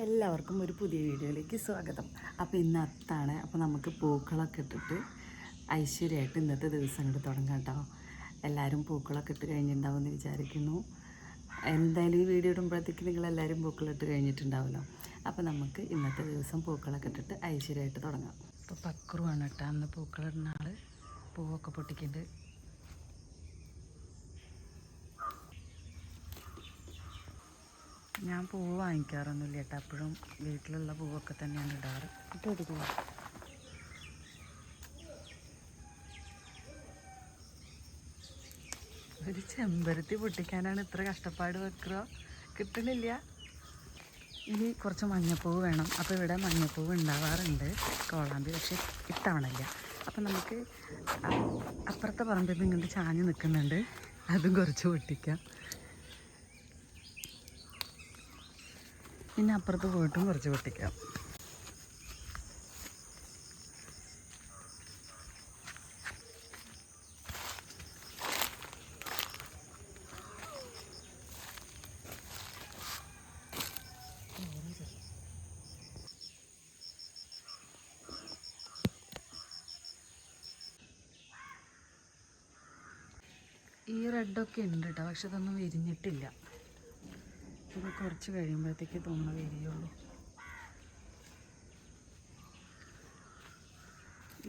എല്ലാവർക്കും ഒരു പുതിയ വീഡിയോയിലേക്ക് സ്വാഗതം. അപ്പോൾ ഇന്ന് അത്താണ്. അപ്പോൾ നമുക്ക് പൂക്കളൊക്കെ ഇട്ടിട്ട് ഐശ്വര്യമായിട്ട് ഇന്നത്തെ ദിവസം അങ്ങോട്ട് തുടങ്ങാം കേട്ടോ എല്ലാവരും പൂക്കളൊക്കെ ഇട്ട് കഴിഞ്ഞിട്ടുണ്ടാവും എന്ന് വിചാരിക്കുന്നു. എന്തായാലും ഈ വീഡിയോ ഇടുമ്പോഴത്തേക്ക് നിങ്ങളെല്ലാവരും പൂക്കളിട്ട് കഴിഞ്ഞിട്ടുണ്ടാവുമല്ലോ. അപ്പോൾ നമുക്ക് ഇന്നത്തെ ദിവസം പൂക്കളൊക്കെ ഇട്ടിട്ട് ഐശ്വര്യമായിട്ട് തുടങ്ങാം. അപ്പോൾ പക്രുവാണ് കേട്ടോ അന്ന് പൂക്കളിടുന്ന ആൾ പൂവൊക്കെ പൊട്ടിക്കുന്നുണ്ട് ഞാൻ പൂവ് വാങ്ങിക്കാറൊന്നുമില്ല കേട്ടോ. അപ്പോഴും വീട്ടിലുള്ള പൂവൊക്കെ തന്നെയാണ് ഇടാറ്. ഇട്ട് ഒരു ചെമ്പരത്തി പൊട്ടിക്കാനാണ് ഇത്ര കഷ്ടപ്പാട് വെക്കുക. കിട്ടണില്ല. ഇനി കുറച്ച് മഞ്ഞപ്പൂവ് വേണം. അപ്പോൾ ഇവിടെ മഞ്ഞപ്പൂവ് ഉണ്ടാവാറുണ്ട്. കോളാമ്പി പക്ഷേ ഇത്തവണയില്ല. അപ്പം നമുക്ക് അപ്പുറത്തെ പറമ്പിൽ നിന്ന് ഇങ്ങോട്ട് ചാഞ്ഞ് നിൽക്കുന്നുണ്ട്. അതും കുറച്ച് പൊട്ടിക്കാം. പിന്നെ അപ്പുറത്ത് പോയിട്ടും കുറച്ച് പൊട്ടിക്കാം. ഈ റെഡൊക്കെ ഉണ്ട് കേട്ടോ പക്ഷെ അതൊന്നും വിരിഞ്ഞിട്ടില്ല. ഇത് കുറച്ച് കഴിയുമ്പോഴത്തേക്ക് തുമ്മ വരികയുള്ളൂ.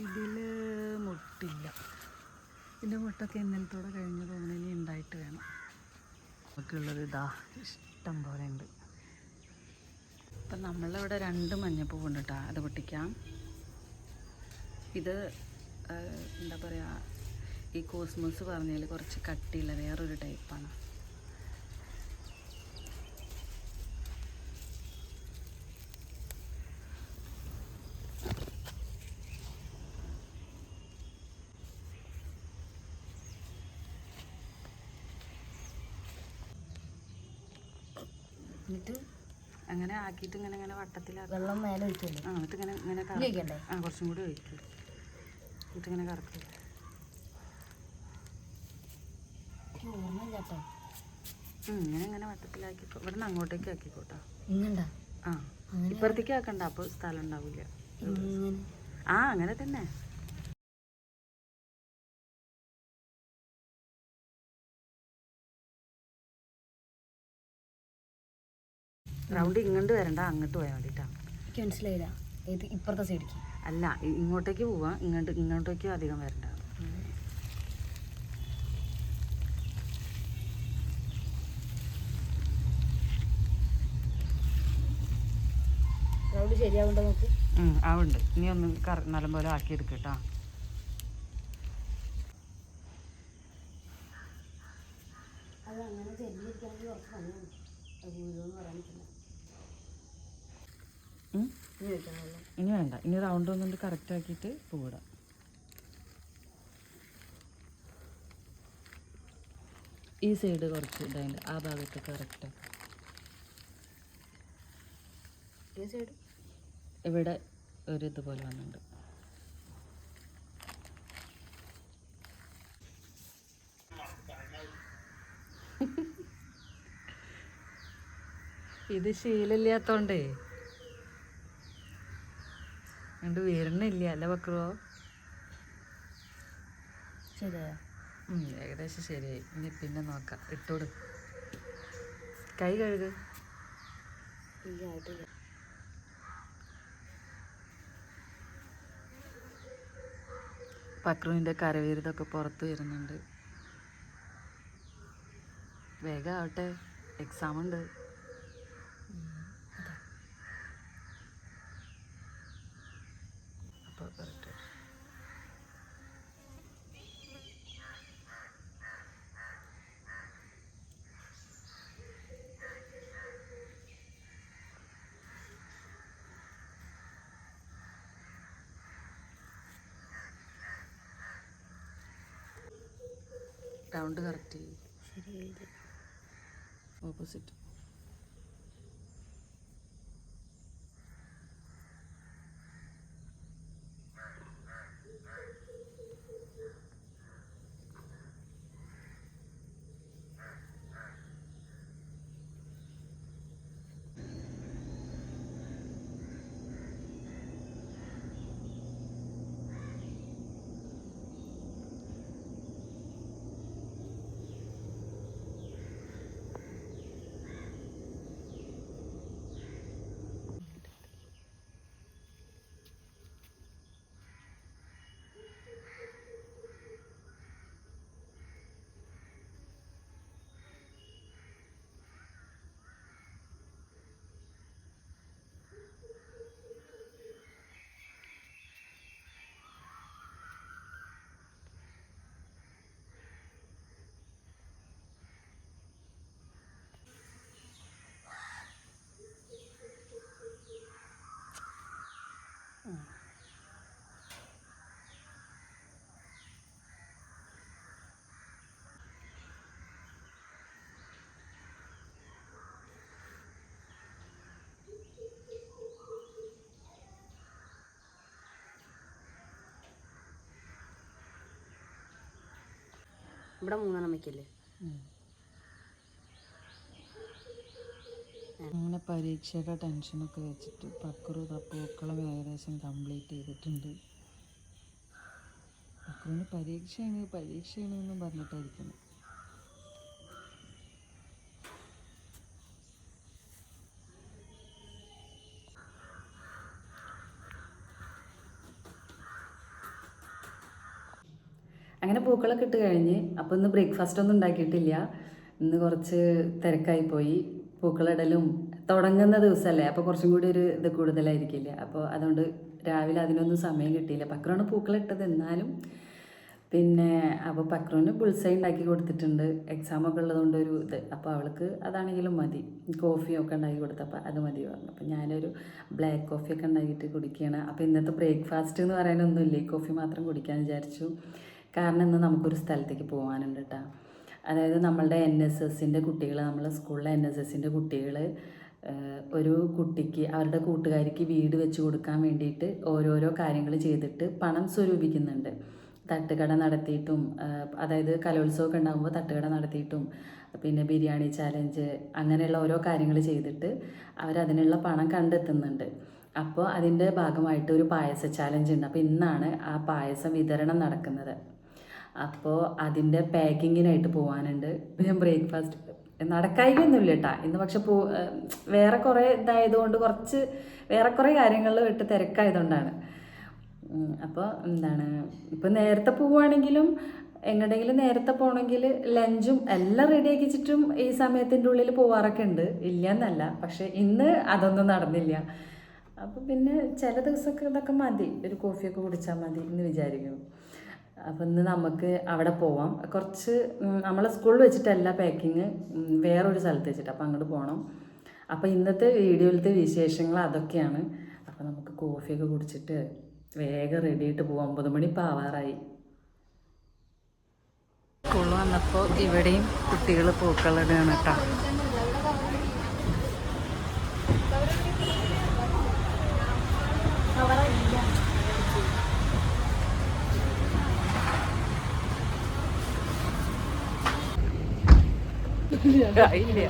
ഇതിൽ മുട്ടില്ല. ഇതിന്റെ മുട്ടൊക്കെ ഇന്നലത്തോടെ കഴിഞ്ഞ് തോന്നുന്നു. ഉണ്ടായിട്ട് വേണം. നമുക്കുള്ളത് ഇതാ ഇഷ്ടം പോലെ ഉണ്ട്. ഇപ്പം നമ്മളിവിടെ രണ്ട് മഞ്ഞപ്പൂ കേട്ടോ. അത് പൊട്ടിക്കാം. ഇത് എന്താ പറയുക ഈ കോസ്മോസ് പറഞ്ഞതിൽ കുറച്ച് കട്ടിയുള്ള വേറൊരു ടൈപ്പാണ് എന്നിട്ട് അങ്ങനെ ആക്കിയിട്ട് ഇങ്ങനെ ഇങ്ങനെ വട്ടത്തിലാക്കി. വെള്ളം മേലെ ഒഴിക്കില്ലേ ആ എന്നിട്ട് ഇങ്ങനെ ഇങ്ങനെ കറക്കണ്ടേ? ആ കുറച്ചും കൂടി ഒഴിക്കും. എന്നിട്ട് ഇങ്ങനെ കറക്കും. ഓർമ്മയില്ല കേട്ടോ ഇങ്ങനെ ഇങ്ങനെ വട്ടത്തിലാക്കി ഇവിടെ നിന്ന് അങ്ങോട്ടേക്ക് ആക്കിക്കോട്ടോ. ഇങ്ങണ്ട? ആ ഇപ്പുറത്തേക്ക് ആക്കണ്ട അപ്പോൾ സ്ഥലം ഉണ്ടാവില്ല ആ അങ്ങനെ തന്നെ. റൗണ്ട് ഇങ്ങോട്ട് വരണ്ട അങ്ങോട്ട് പോയാൽ മതിട്ടാണ് എനിക്ക് മനസ്സിലായില്ല ഏത് ഇപ്പുറത്തെ സൈഡിലേക്ക് അല്ല ഇങ്ങോട്ടേക്ക് പോവാം ഇങ്ങോട്ട് ഇങ്ങോട്ടേക്ക് അധികം വരണ്ട. റൗണ്ട് ശരിയാവുണ്ടോ നോക്ക്? ഉം, ആവുണ്ട് ഇനി ഒന്ന് കറ നല്ലപോലെ ആക്കി എടുക്കട്ടാ അത് അങ്ങനെ ചെല്ലിയിരിക്കണമെങ്കിൽ കുറച്ച് പണിയാണ് അത് മുഴുവൻ പറയാൻ പറ്റില്ല. ഇനി വേണ്ട. ഇനി റൗണ്ട് ഒന്നുകൊണ്ട് കറക്റ്റ് ആക്കിയിട്ട് പൂവിടാം ഈ സൈഡ് കുറച്ച് ഇതായിട്ട് ആ ഭാഗത്ത് കറക്റ്റ് ഇവിടെ ഒരു ഇതുപോലെ വന്നിട്ടുണ്ട്. ഇത് ശീലമില്ലാത്തോണ്ടേ. കണ്ട് വരണില്ല അല്ല പക്രോ ശരിയാ ഉം, ഏകദേശം ശരിയായി. ഇനി പിന്നെ നോക്കാം. ഇട്ടോട് കൈ കഴുക്. പക്രുവിന്റെ കരവീരതൊക്കെ പുറത്ത് വരുന്നുണ്ട്. വേഗം ആവട്ടെ. എക്സാം ഉണ്ട് അപ്പോൾ കറക്റ്റ് റൗണ്ട് കറക്റ്റ് ചെയ്യും. ഓപ്പോസിറ്റ് ഇവിടെ മൂന്നെണ്ണം വെക്കില്ലേ? അങ്ങനെ പരീക്ഷയുടെ ടെൻഷനൊക്കെ വെച്ചിട്ട് പക്രു പൂക്കളം ഏകദേശം കംപ്ലീറ്റ് ചെയ്തിട്ടുണ്ട്. പക്രുവിന് പരീക്ഷയാണ് പരീക്ഷയാണ് എന്നും പറഞ്ഞിട്ടായിരിക്കണം അങ്ങനെ പൂക്കളൊക്കെ ഇട്ട് കഴിഞ്ഞ് അപ്പോൾ ഇന്ന് ബ്രേക്ക്ഫാസ്റ്റ് ഒന്നും ഉണ്ടാക്കിയിട്ടില്ല. ഇന്ന് കുറച്ച് തിരക്കായി പോയി. പൂക്കളിടലും തുടങ്ങുന്ന ദിവസമല്ലേ അപ്പോൾ കുറച്ചും കൂടി ഒരു ഇത് കൂടുതലായിരിക്കില്ല? അപ്പോൾ അതുകൊണ്ട് രാവിലെ അതിനൊന്നും സമയം കിട്ടിയില്ല. പക്രമാണ് പൂക്കളിട്ടത് എന്നാലും. പിന്നെ അപ്പോൾ പക്രോന് ബുൾസൈ ഉണ്ടാക്കി കൊടുത്തിട്ടുണ്ട്. എക്സാമൊക്കെ ഉള്ളതുകൊണ്ട് ഒരു ഇത്. അപ്പോൾ അവൾക്ക് അതാണെങ്കിലും മതി. കോഫിയൊക്കെ ഉണ്ടാക്കി കൊടുത്തപ്പോൾ അത് മതി പറഞ്ഞു. അപ്പോൾ ഞാനൊരു ബ്ലാക്ക് കോഫിയൊക്കെ ഉണ്ടാക്കിയിട്ട് കുടിക്കുകയാണ്. അപ്പോൾ ഇന്നത്തെ ബ്രേക്ക്ഫാസ്റ്റ് എന്ന് പറയാനൊന്നുമില്ല. കോഫി മാത്രം കുടിക്കാൻ വിചാരിച്ചു. കാരണം ഇന്ന് നമുക്കൊരു സ്ഥലത്തേക്ക് പോകാനുണ്ട് കേട്ടോ അതായത് നമ്മളുടെ എൻ എസ് എസിന്റെ കുട്ടികൾ നമ്മളെ സ്കൂളിലെ എൻ എസ് എസിന്റെ കുട്ടികൾ ഒരു കുട്ടിക്ക് അവരുടെ കൂട്ടുകാരിക്ക് വീട് വെച്ച് കൊടുക്കാൻ വേണ്ടിയിട്ട് ഓരോരോ കാര്യങ്ങൾ ചെയ്തിട്ട് പണം സ്വരൂപിക്കുന്നുണ്ട്. തട്ടുകട നടത്തിയിട്ടും അതായത് കലോത്സവമൊക്കെ ഉണ്ടാകുമ്പോൾ തട്ടുകട നടത്തിയിട്ടും പിന്നെ ബിരിയാണി ചാലഞ്ച് അങ്ങനെയുള്ള ഓരോ കാര്യങ്ങൾ ചെയ്തിട്ട് അവരതിനുള്ള പണം കണ്ടെത്തുന്നുണ്ട്. അപ്പോൾ അതിന്റെ ഭാഗമായിട്ട് ഒരു പായസ ചാലഞ്ച് ഉണ്ട്. അപ്പോൾ ഇന്നാണ് ആ പായസം വിതരണം നടക്കുന്നത്. അപ്പോൾ അതിന്റെ പാക്കിങ്ങിനായിട്ട് പോകാനുണ്ട് ഞാൻ ബ്രേക്ക്ഫാസ്റ്റ് നടക്കായികൊന്നുമില്ല കേട്ടാ ഇന്ന് പക്ഷെ പോ വേറെ കുറേ ഇതായതുകൊണ്ട് കുറച്ച് വേറെ കുറേ കാര്യങ്ങളിൽ വിട്ട് തിരക്കായതുകൊണ്ടാണ്. അപ്പോൾ എന്താണ് ഇപ്പം നേരത്തെ പോവുകയാണെങ്കിലും എങ്ങോട്ടെങ്കിലും നേരത്തെ പോകണമെങ്കിൽ ലഞ്ചും എല്ലാം റെഡിയാക്കി വെച്ചിട്ടും ഈ സമയത്തിന്റെ ഉള്ളിൽ പോവാറൊക്കെ ഉണ്ട്. ഇല്ല എന്നല്ല പക്ഷെ ഇന്ന് അതൊന്നും നടന്നില്ല. അപ്പോൾ പിന്നെ ചില ദിവസമൊക്കെ ഇതൊക്കെ മതി. ഒരു കോഫിയൊക്കെ കുടിച്ചാൽ മതി എന്ന് വിചാരിക്കുന്നു. അപ്പം ഇന്ന് നമുക്ക് അവിടെ പോവാം. കുറച്ച് നമ്മളെ സ്കൂളിൽ വെച്ചിട്ടല്ല പാക്കിങ് വേറൊരു സ്ഥലത്ത് വെച്ചിട്ട്. അപ്പം അങ്ങോട്ട് പോകണം അപ്പോൾ ഇന്നത്തെ വീഡിയോയിലത്തെ വിശേഷങ്ങൾ അതൊക്കെയാണ്. അപ്പോൾ നമുക്ക് കോഫിയൊക്കെ കുടിച്ചിട്ട് വേഗം റെഡിയായിട്ട് പോവാം. ഒമ്പത് മണി ഇപ്പോൾ ആവാറായി. സ്കൂളിൽ വന്നപ്പോൾ ഇവിടെയും കുട്ടികൾ പൂക്കളിടുകയാണ് കേട്ടോ. Yeah.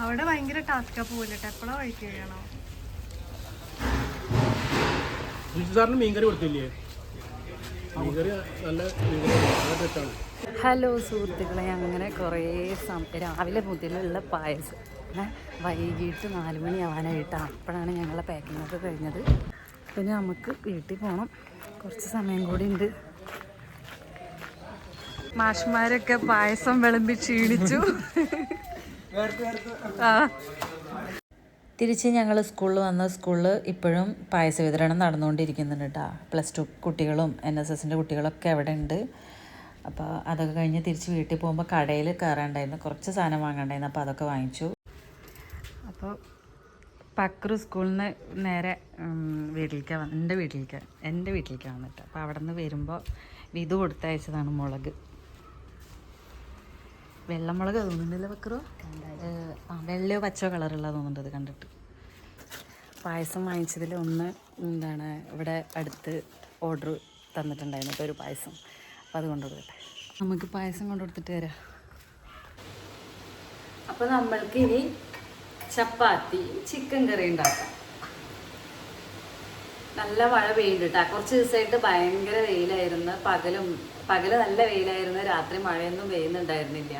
അവിടെ ഭയങ്കര ടാസ്കാ പോയില്ലട്ടെ എപ്പോഴാ വഴിക്ക് കഴിയണോ? സാറിന് മീൻകറി കൊടുത്തില്ലേ മീൻകറി നല്ല മീൻകറി നല്ല ടേസ്റ്റാണ് ഹലോ സുഹൃത്തുക്കളെ അങ്ങനെ കുറേ സം രാവിലെ മുതലുള്ള പായസം. വൈകിട്ട് വൈകിട്ട് നാല് മണിയാവാനായിട്ടാണ് അപ്പോഴാണ് ഞങ്ങളെ പാക്കിംഗ് ഒക്കെ കഴിഞ്ഞത്. പിന്നെ നമുക്ക് വീട്ടിൽ പോകണം കുറച്ച് സമയം കൂടി ഉണ്ട്. മാഷ്മാരൊക്കെ പായസം വിളമ്പി ക്ഷീണിച്ചു. ആ. തിരിച്ച് ഞങ്ങൾ സ്കൂളിൽ വന്ന സ്കൂളിൽ ഇപ്പോഴും പായസ വിതരണം നടന്നുകൊണ്ടിരിക്കുന്നുണ്ട് കേട്ടോ പ്ലസ് ടു കുട്ടികളും എൻ എസ് എസിന്റെ കുട്ടികളൊക്കെ അവിടെ ഉണ്ട് അപ്പോൾ അതൊക്കെ കഴിഞ്ഞ് തിരിച്ച് വീട്ടിൽ പോകുമ്പോൾ കടയിൽ കയറാണ്ടായിരുന്നു കുറച്ച് സാധനം വാങ്ങണ്ടായിരുന്നു. അപ്പോൾ അതൊക്കെ വാങ്ങിച്ചു. അപ്പോൾ പക്രു സ്കൂളിൽ നിന്ന് നേരെ വീട്ടിലേക്ക് എന്റെ വീട്ടിലേക്ക് എന്റെ വീട്ടിലേക്ക് വന്നിട്ട്. അപ്പോൾ അവിടെ നിന്ന് വരുമ്പോൾ വിധു കൊടുത്തയച്ചതാണ് മുളക്. വെള്ളമുളക് തോന്നുന്നുണ്ടല്ലോ വെക്കറോ ആ വെള്ളയോ പച്ചോ കളറുള്ള തോന്നുന്നുണ്ട് അത് കണ്ടിട്ട്. പായസം വാങ്ങിച്ചതിൽ ഒന്ന് എന്താണ് ഇവിടെ അടുത്ത് ഓർഡർ തന്നിട്ടുണ്ടായിരുന്നു ഇപ്പോൾ ഒരു പായസം. അപ്പം അത് കൊണ്ടുകൊടുക്കട്ടെ നമുക്ക് പായസം കൊണ്ടുകൊടുത്തിട്ട് തരാം അപ്പോൾ നമ്മൾക്ക് ഇനി ചപ്പാത്തി ചിക്കൻ കറി ഉണ്ടാക്കാം. നല്ല മഴ പെയ്യുന്നുണ്ട് കേട്ടോ കുറച്ച് ദിവസമായിട്ട് ഭയങ്കര വെയിലായിരുന്നു. പകലും പകൽ നല്ല വെയിലായിരുന്നു. രാത്രി മഴയൊന്നും പെയ്യുന്നുണ്ടായിരുന്നില്ല.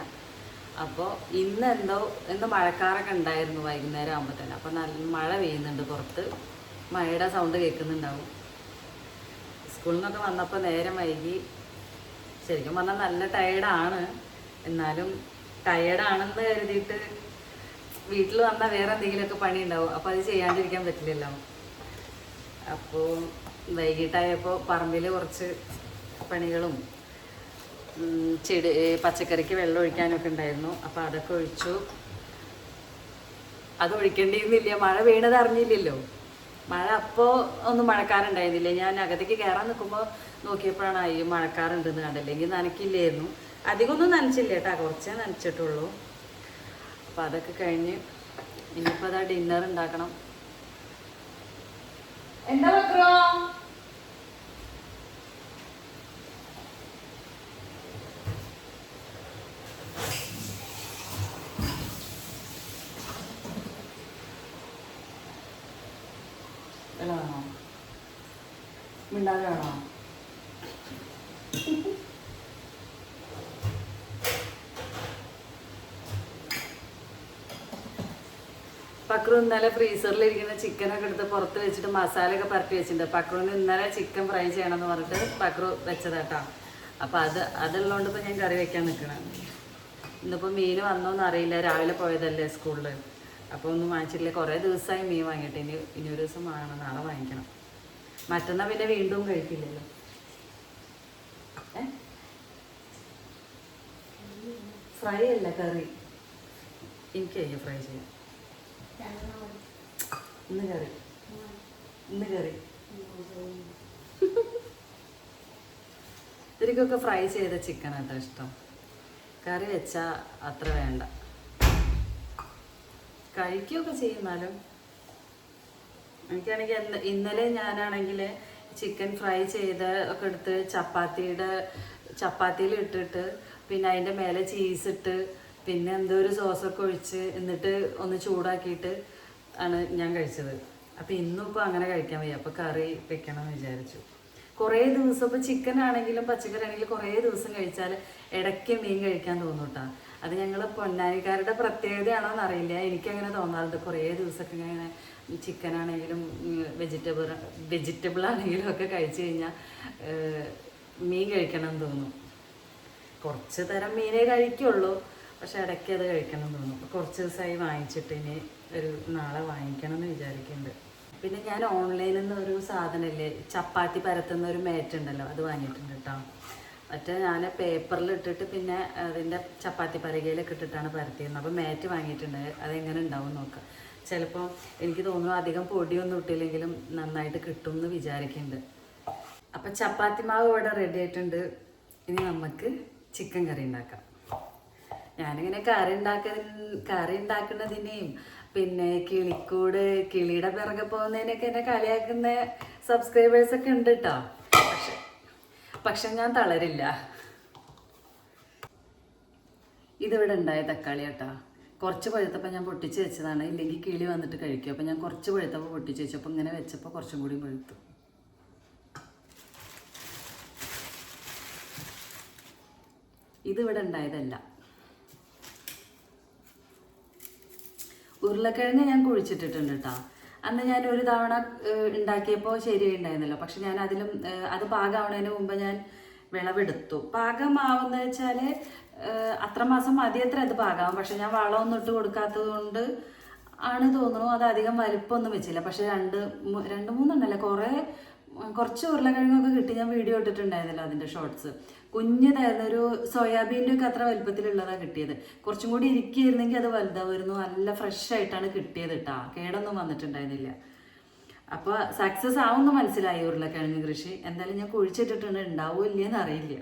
അപ്പോൾ ഇന്ന് എന്തോ ഇന്ന് മഴക്കാറൊക്കെ ഉണ്ടായിരുന്നു വൈകുന്നേരം ആകുമ്പോൾ തന്നെ. അപ്പോൾ നല്ല മഴ പെയ്യുന്നുണ്ട് പുറത്ത്. മഴയുടെ സൗണ്ട് കേൾക്കുന്നുണ്ടാവും. സ്കൂളിൽ നിന്നൊക്കെ വന്നപ്പോൾ നേരം വൈകി. ശരിക്കും പറഞ്ഞാൽ നല്ല ടയേർഡാണ് എന്നാലും ടയേർഡാണെന്ന് കരുതിയിട്ട് വീട്ടിൽ വന്നാൽ വേറെ എന്തെങ്കിലുമൊക്കെ പണി ഉണ്ടാവും അപ്പോൾ അത് ചെയ്യാണ്ടിരിക്കാൻ പറ്റില്ലല്ലോ. അപ്പോൾ വൈകിട്ടായപ്പോൾ പറമ്പിൽ കുറച്ച് പണികളും ചെടി പച്ചക്കറിക്ക് വെള്ളം ഒഴിക്കാനൊക്കെ ഉണ്ടായിരുന്നു. അപ്പോൾ അതൊക്കെ ഒഴിച്ചു. അത് ഒഴിക്കേണ്ടിയിരുന്നില്ല. മഴ വീണത് അറിഞ്ഞില്ലല്ലോ. മഴ അപ്പോൾ ഒന്നും മഴക്കാറുണ്ടായിരുന്നില്ല ഞാൻ അകത്തേക്ക് കയറാൻ നിൽക്കുമ്പോൾ നോക്കിയപ്പോഴാണ് അയ്യോ മഴക്കാറുണ്ടെന്ന് കണ്ടില്ലെങ്കിൽ നനയ്ക്കില്ലായിരുന്നു. അധികമൊന്നും നനച്ചില്ല കേട്ടോ. കുറച്ചേ നനച്ചിട്ടുള്ളൂ. അപ്പോൾ അതൊക്കെ കഴിഞ്ഞ് ഇനിയിപ്പോൾ അതാ ഡിന്നർ ഉണ്ടാക്കണം. എന്താ വെക്കറോ മിണ്ടാതെ ആണോ പക്രു ഇന്നലെ ഫ്രീസറിലിരിക്കുന്ന ചിക്കനൊക്കെ എടുത്ത് പുറത്ത് വെച്ചിട്ട് മസാലയൊക്കെ പരട്ടി വെച്ചിട്ടുണ്ട്. പക്രുവിന് ഇന്നലെ ചിക്കൻ ഫ്രൈ ചെയ്യണമെന്ന് പറഞ്ഞിട്ട് പക്രു വെച്ചതാട്ടോ. അപ്പം അത് അതുള്ളതുകൊണ്ട് ഇപ്പൊ ഞാൻ കറി വെക്കാൻ നിൽക്കണം. ഇന്നിപ്പോൾ മീൻ വന്നോന്ന് അറിയില്ല. രാവിലെ പോയതല്ലേ സ്കൂളിൽ അപ്പോൾ ഒന്നും വാങ്ങിച്ചിട്ടില്ല. കുറേ ദിവസമായി മീൻ വാങ്ങിയിട്ട്. ഇനി ഇനി ഒരു ദിവസം വാങ്ങണം. നാളെ വാങ്ങിക്കണം. മറ്റന്നാൾ പിന്നെ വീണ്ടും കഴിക്കില്ലല്ലോ. ഫ്രൈ അല്ല കറി. എനിക്ക് കഴിഞ്ഞു ഫ്രൈ ചെയ്യാം. ഇന്ന് കറി. ഇന്ന് കറി. ഇവർക്കൊക്കെ ഫ്രൈ ചെയ്ത ചിക്കൻ കേട്ടോ ഇഷ്ടം. കറി വെച്ചാൽ അത്ര വേണ്ട. കഴിക്കുകയൊക്കെ ചെയ്യുന്നാലും എനിക്കാണെങ്കിൽ ഇന്നലെ ഞാനാണെങ്കിൽ ചിക്കൻ ഫ്രൈ ചെയ്ത് ഒക്കെ എടുത്ത് ചപ്പാത്തിയുടെ ചപ്പാത്തിയിൽ ഇട്ടിട്ട് പിന്നെ അതിന്റെ മേലെ ചീസ് ഇട്ട് പിന്നെ എന്തോ ഒരു സോസൊക്കെ ഒഴിച്ച് എന്നിട്ട് ഒന്ന് ചൂടാക്കിയിട്ട് ആണ് ഞാൻ കഴിച്ചത്. അപ്പോൾ ഇന്നും ഇപ്പോൾ അങ്ങനെ കഴിക്കാൻ വയ്യ. അപ്പോൾ കറി വെക്കണം എന്ന് വിചാരിച്ചു. കുറേ ദിവസം ഇപ്പോൾ ചിക്കൻ ആണെങ്കിലും പച്ചക്കറി ആണെങ്കിലും കുറേ ദിവസം കഴിച്ചാൽ ഇടയ്ക്ക് മീൻ കഴിക്കാൻ തോന്നൂട്ടാ അത് ഞങ്ങൾ പൊന്നാനിക്കാരുടെ പ്രത്യേകതയാണോ എന്നറിയില്ല എനിക്കങ്ങനെ തോന്നാറുണ്ട്. കുറേ ദിവസമൊക്കെ ഇങ്ങനെ ചിക്കൻ ആണെങ്കിലും വെജിറ്റബിൾ വെജിറ്റബിൾ ആണെങ്കിലും ഒക്കെ കഴിച്ചു കഴിഞ്ഞാൽ മീൻ കഴിക്കണം എന്ന് തോന്നും. കുറച്ച് തരം മീനേ കഴിക്കുള്ളൂ. പക്ഷെ ഇടയ്ക്ക് അത് കഴിക്കണം എന്ന് തോന്നും. കുറച്ച് ദിവസമായി വാങ്ങിച്ചിട്ട് ഇനി ഒരു നാളെ വാങ്ങിക്കണം എന്ന് വിചാരിക്കുന്നുണ്ട് പിന്നെ ഞാൻ ഓൺലൈനിൽ നിന്ന് ഒരു സാധനമില്ലേ ചപ്പാത്തി പരത്തുന്ന ഒരു മേറ്റ് ഉണ്ടല്ലോ അത് വാങ്ങിയിട്ടുണ്ട് കേട്ടോ മറ്റേ ഞാൻ പേപ്പറിൽ ഇട്ടിട്ട് പിന്നെ അതിന്റെ ചപ്പാത്തി പരകയിലൊക്കെ ഇട്ടിട്ടാണ് പരത്തിയിരുന്നത്. അപ്പോൾ മാറ്റ് വാങ്ങിയിട്ടുണ്ട്. അതെങ്ങനെ ഉണ്ടാവും നോക്കാം. ചിലപ്പോൾ എനിക്ക് തോന്നുന്നു അധികം പൊടിയൊന്നും ഇട്ടില്ലെങ്കിലും നന്നായിട്ട് കിട്ടും എന്ന് വിചാരിക്കുന്നുണ്ട് അപ്പം ചപ്പാത്തി മാവ് ഇവിടെ റെഡി ആയിട്ടുണ്ട്. ഇനി നമുക്ക് ചിക്കൻ കറി ഉണ്ടാക്കാം. ഞാനിങ്ങനെ കറി ഉണ്ടാക്കുന്ന കറി ഉണ്ടാക്കുന്നതിനെയും പിന്നെ കിളിക്കൂട് കിളിയുടെ പിറകെ പോകുന്നതിനൊക്കെ എന്നെ കളിയാക്കുന്ന സബ്സ്ക്രൈബേഴ്സൊക്കെ ഉണ്ട് കേട്ടോ പക്ഷെ ഞാൻ തളരില്ല. ഇതിവിടെ ഉണ്ടായ തക്കാളി കേട്ടോ. കുറച്ച് പഴുത്തപ്പോൾ ഞാൻ പൊട്ടിച്ച് വെച്ചതാണ്. ഇല്ലെങ്കിൽ കിളി വന്നിട്ട് കഴിക്കും. അപ്പോൾ ഞാൻ കുറച്ച് പഴുത്തപ്പോൾ പൊട്ടിച്ച് വെച്ചപ്പോൾ ഇങ്ങനെ വെച്ചപ്പോൾ കുറച്ചും കൂടി പഴുത്തു. ഇതിവിടെ ഉണ്ടായതല്ല. ഉരുളക്കിഴങ്ങ് ഞാൻ കുഴിച്ചിട്ടിട്ടുണ്ട് കേട്ടോ. അന്ന് ഞാൻ ഒരു തവണ ഉണ്ടാക്കിയപ്പോൾ ശരിയുണ്ടായിരുന്നല്ലോ. പക്ഷെ ഞാൻ അതിലും അത് പാകമാവുന്നതിന് മുമ്പ് ഞാൻ വിളവെടുത്തു. പാകമാവുന്ന വെച്ചാൽ അത്ര മാസം മതിയത്ര അത് പാകാവും. പക്ഷെ ഞാൻ വളമൊന്നും ഇട്ട് കൊടുക്കാത്തത് കൊണ്ട് ആണ് തോന്നുന്നു അത് അധികം വലിപ്പമൊന്നും വെച്ചില്ല. പക്ഷെ രണ്ട് രണ്ട് മൂന്നെണ്ണല്ലേ കുറേ കുറച്ച് ഉരുളക്കിഴങ്ങൊക്കെ കിട്ടി. ഞാൻ വീഡിയോ ഇട്ടിട്ടുണ്ടായിരുന്നല്ലോ അതിന്റെ ഷോർട്സ് കുഞ്ഞതായിരുന്നു ഒരു സോയാബീന്റെ ഒക്കെ അത്ര വലുപ്പത്തിലുള്ളതാണ് കിട്ടിയത്. കുറച്ചും കൂടി ഇരിക്കുകയായിരുന്നെങ്കിൽ അത് വലുതാവുമായിരുന്നു. നല്ല ഫ്രഷ് ആയിട്ടാണ് കിട്ടിയത് കേട്ടാ കേടൊന്നും വന്നിട്ടുണ്ടായിരുന്നില്ല. അപ്പോൾ സക്സസ് ആവുമെന്ന് മനസ്സിലായി ഉരുളക്കിഴങ്ങ് കൃഷി. എന്തായാലും ഞാൻ കുഴിച്ചിട്ടിട്ടുണ്ട്. ഉണ്ടാവുമോ ഇല്ലയെന്ന് അറിയില്ല.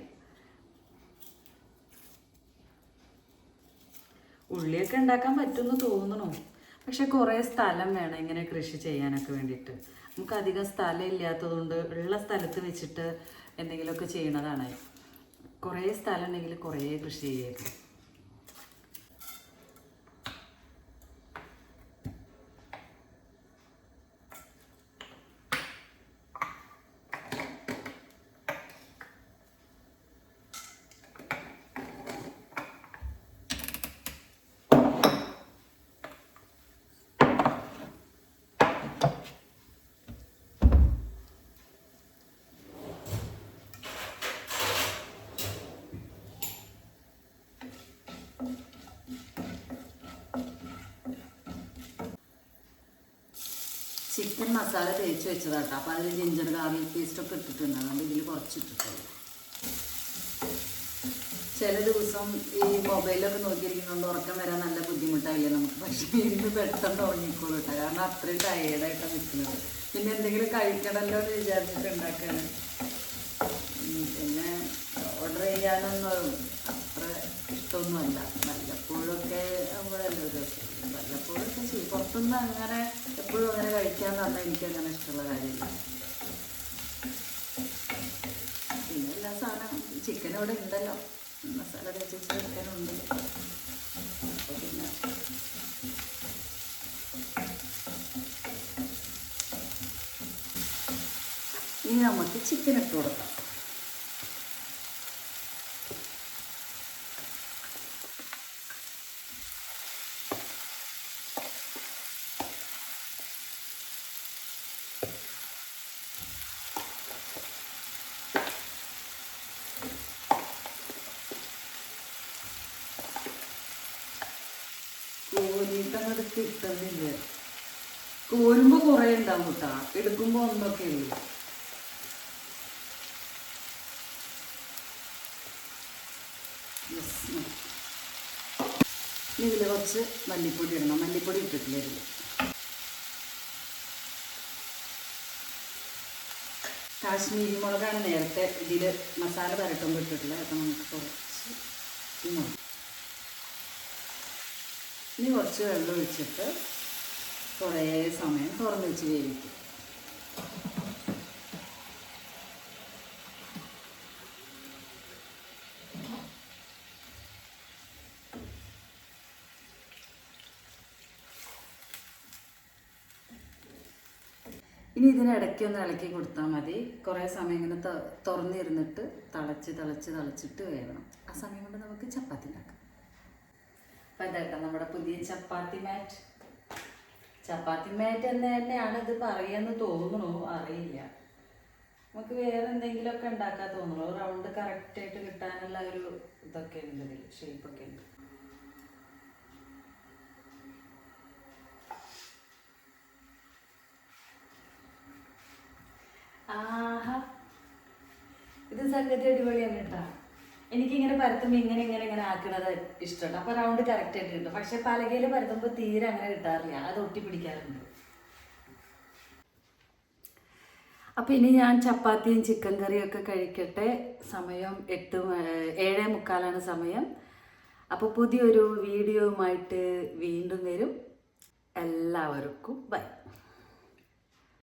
ഉള്ളിയൊക്കെ ഉണ്ടാക്കാൻ പറ്റുമെന്ന് തോന്നണു പക്ഷെ കുറേ സ്ഥലം വേണം ഇങ്ങനെ കൃഷി ചെയ്യാനൊക്കെ വേണ്ടിയിട്ട്. നമുക്ക് അധികം സ്ഥലം ഇല്ലാത്തതുകൊണ്ട് ഉള്ള സ്ഥലത്ത് വെച്ചിട്ട് എന്തെങ്കിലുമൊക്കെ ചെയ്യണതാണ്. കുറേ സ്ഥലം ഉണ്ടെങ്കിൽ കുറേ കൃഷി ചെയ്യായിരുന്നു ചിക്കൻ മസാല തേച്ച് വെച്ചതാട്ടോ അപ്പോൾ അതിൽ ജിഞ്ചർ ഗാർലിക് പേസ്റ്റ് ഒക്കെ ഇട്ടിട്ടുണ്ട്. അതുകൊണ്ട് ഇതിൽ കുറച്ചിട്ടിട്ടുള്ളൂ ചില ദിവസം ഈ മൊബൈലൊക്കെ നോക്കിയിരിക്കുന്നതുകൊണ്ട് ഉറക്കം വരാൻ നല്ല ബുദ്ധിമുട്ടായില്ല നമുക്ക്? പക്ഷേ ഇന്ന് പെട്ടെന്ന് ഉറങ്ങിക്കോളൂ കേട്ടോ. കാരണം അത്രയും ടയേർഡായിട്ടാണ് നിൽക്കുന്നത് പിന്നെ എന്തെങ്കിലും കഴിക്കണമല്ലോ എന്ന് വിചാരിച്ചിട്ട് ഉണ്ടാക്കാണ്. ഉം, പിന്നെ ഓർഡർ ചെയ്യാനൊന്നും അത്ര ഇഷ്ടമൊന്നുമല്ല വല്ലപ്പോഴൊക്കെ വല്ലപ്പോഴൊക്കെ ചെയ്യും. പുറത്തുനിന്ന് അങ്ങനെ എപ്പോഴും അങ്ങനെ കഴിക്കാന്ന് പറഞ്ഞാൽ എനിക്ക് അങ്ങനെ ഇഷ്ടമുള്ള കാര്യമില്ല. പിന്നെ എല്ലാ സാധനം ചിക്കൻ ഇവിടെ ഉണ്ടല്ലോ. മസാല തേച്ച് ചിക്കനുണ്ട് അപ്പോൾ പിന്നെ ഇനി നമുക്ക് ചിക്കൻ ഇട്ട് കൊടുക്കാം. കോരിട്ടങ്ങോട്ട് കിട്ടുന്നില്ല? കോരുമ്പോൾ കുറേ ഉണ്ടാവും കേട്ടോ എടുക്കുമ്പോൾ ഒന്നൊക്കെ ഉള്ളൂ ഇതിൽ കുറച്ച് മല്ലിപ്പൊടി ഇടണം. മല്ലിപ്പൊടി ഇട്ടിട്ടില്ല ഇതിൽ കാശ്മീരി മുളകാണ് നേരത്തെ ഇതിൽ മസാല പരട്ടുമ്പോൾ ഇട്ടിട്ടുള്ളത്. അപ്പം നമുക്ക് കുറച്ച് ഇങ്ങോട്ട് ഇനി കുറച്ച് വെള്ളം ഒഴിച്ചിട്ട് കുറേ സമയം തുറന്ന് വെച്ച് വേവിക്കും. ഇനി ഇതിനിടയ്ക്ക് ഒന്ന് ഇളക്കി കൊടുത്താൽ മതി. കുറേ സമയം ഇങ്ങനെ തുറന്നിരുന്നിട്ട് തിളച്ച് തിളച്ച് തിളച്ചിട്ട് വേവണം. ആ സമയം കൊണ്ട് നമുക്ക് ചപ്പാത്തി ഉണ്ടാക്കാം. അപ്പം ഇതാട്ടോ നമ്മുടെ പുതിയ ചപ്പാത്തി മാറ്റ്. ചപ്പാത്തി മാറ്റ് എന്ന് തന്നെയാണ് ഇത് പറയുമെന്ന് തോന്നുന്നു. അറിയില്ല. നമുക്ക് വേറെ എന്തെങ്കിലുമൊക്കെ ഉണ്ടാക്കാൻ തോന്നുന്നു. റൗണ്ട് കറക്റ്റായിട്ട് കിട്ടാനുള്ള ഒരു ഇതൊക്കെ ഉണ്ട് ഇതിൽ ഷേപ്പൊക്കെ ഉണ്ട്. ആഹാ. ഇത് സംഗതി അടിപൊളിയാണ് കേട്ടോ. എനിക്കിങ്ങനെ പരത്തുമ്പോൾ ഇങ്ങനെ ഇങ്ങനെ ഇങ്ങനെ ആക്കണത് ഇഷ്ടമാണ് അപ്പോൾ റൗണ്ട് കറക്റ്റ് ആയിട്ട് കിട്ടും പക്ഷെ പലകയിൽ പരത്തുമ്പോൾ തീരെ അങ്ങനെ കിട്ടാറില്ല. അത് ഒട്ടി പിടിക്കാറുണ്ട്. അപ്പം ഇനി ഞാൻ ചപ്പാത്തിയും ചിക്കൻ കറിയും ഒക്കെ കഴിക്കട്ടെ. സമയം എട്ട് ഏഴേ മുക്കാലാണ് സമയം. അപ്പോൾ പുതിയൊരു വീഡിയോയുമായിട്ട് വീണ്ടും വരും. എല്ലാവർക്കും ബൈ.